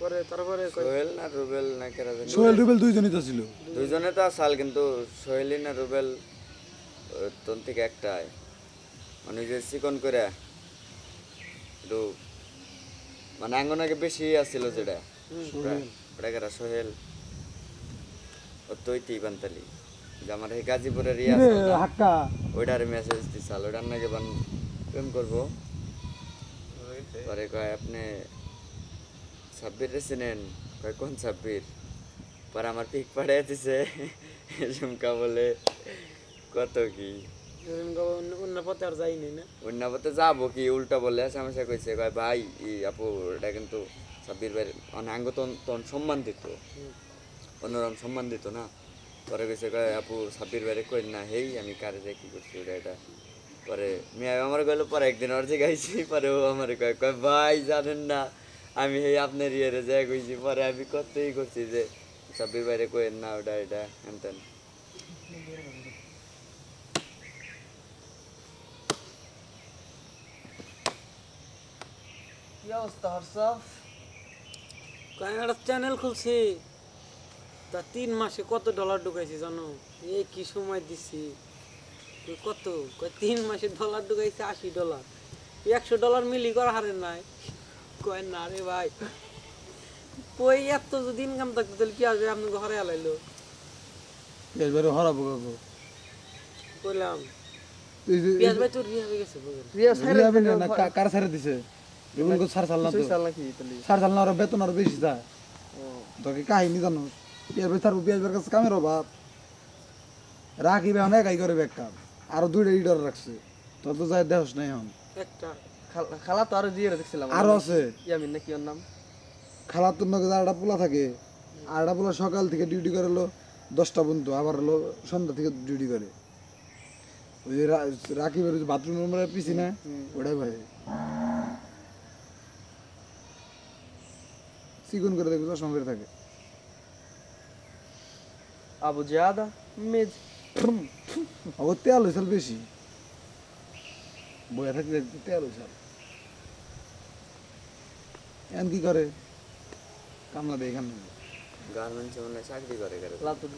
পরে তারপরে সোহেল না রুবেল না কেরা জানি। সোহেল রুবেল দুইজনই তো ছিল। দুইজনে তো আসাল কিন্তু সোহেলি না রুবেল তোর থেকে একটাই। মানে যে চিকন করে একটু মানে আঙ্গনাকে বেশি আসছিল যেটা। ওটা কেরা সোহেল। ও তৈতি বান্তালি। যে আমার এই গাজীপুরের ইয়ে হাক্কা? ওইটার মেসেজ দিছাল ওইটার নাকি বান প্রেম করব? পরে কয় আপনি সাব্বির রে চিনেন কয় কোন সাব্বির পরে আমার পিক পাঠিয়ে দিছে। ঝুমকা বলে কত কি? অন্য আর যাইনি না। অন্যপথে যাব কি? উল্টা বলে সমস্যা কইছে কয় ভাই ই আপু এটা কিন্তু সাব্বির ভাই অনাঙ্গ তখন সম্মান দিত অন্যরকম সম্মান দিত না? পরে কইছে কয় আপু সাব্বির বাইরে কই না হেই আমি কারে যে কি করছি ওটা এটা? পরে মেয়ে আমার গেল পরে একদিন অর্ধে গাইছি পরে ও আমার কয় কয় ভাই জানেন না আমি হেই আপনার ইয়েরে যাই কইছি, পরে আমি কতই করছি যে সাব্বির বাইরে কইেন না ওটা, এটা একটা চ্যানেল খুলছি। তা তিন মাসে কত ডলার ঢুকাইছি জানো? এই কি সময় দিছি? কত? তিন মাসে ডলার ঢুকাইছে আশি ডলার একশো ডলার মিলি করা হারে নাই। কয় না রে ভাই। কই এত যদি ইনকাম থাকতো তাহলে কি আসবে? আপনি ঘরে আলাইলো। এবারে হরাবো কাকু কইলাম তুই ভাই তোর রিয়া হয়ে গেছে বুঝলেন? রিয়া রিয়া বিন না কার দিছে? কো না তো। না আর বেতন আর বেশি যায় তোকে কাহিনী জানো। পিয়ার ভাই ছাড়বো পিয়ার ভাইয়ের কাছে কামের অভাব। রাখি ভাই অনেক একাই করে ব্যাগ কাম আরও দুইটা ইডার রাখছে। তোর তো যায় দেহস নাই হন একটা। খালা- খালা তো আরও দিয়ে দেখছিলাম আরও আছে? ইয়ামিন নাকি ওর নাম? তোর নগে আরটা পোলা থাকে আরটা পোলা সকাল থেকে ডিউটি করে হলো দশটা পর্যন্ত আবার হলো সন্ধ্যা থেকে ডিউটি করে। ওই রাকিবের বাথরুম নম্বরের না ওটাই ভাই চিকন করে দেখবে চশমা করে থাকে। আবু জিয়াদা মেজ। ও তেল হয়েছিল বেশি। বইয়া থাকলে তেল হয়েছিল এন কি করে? কামলা দেয় এখানে। গার্মেন্টসে মনে চাকরি করে করে লাতুর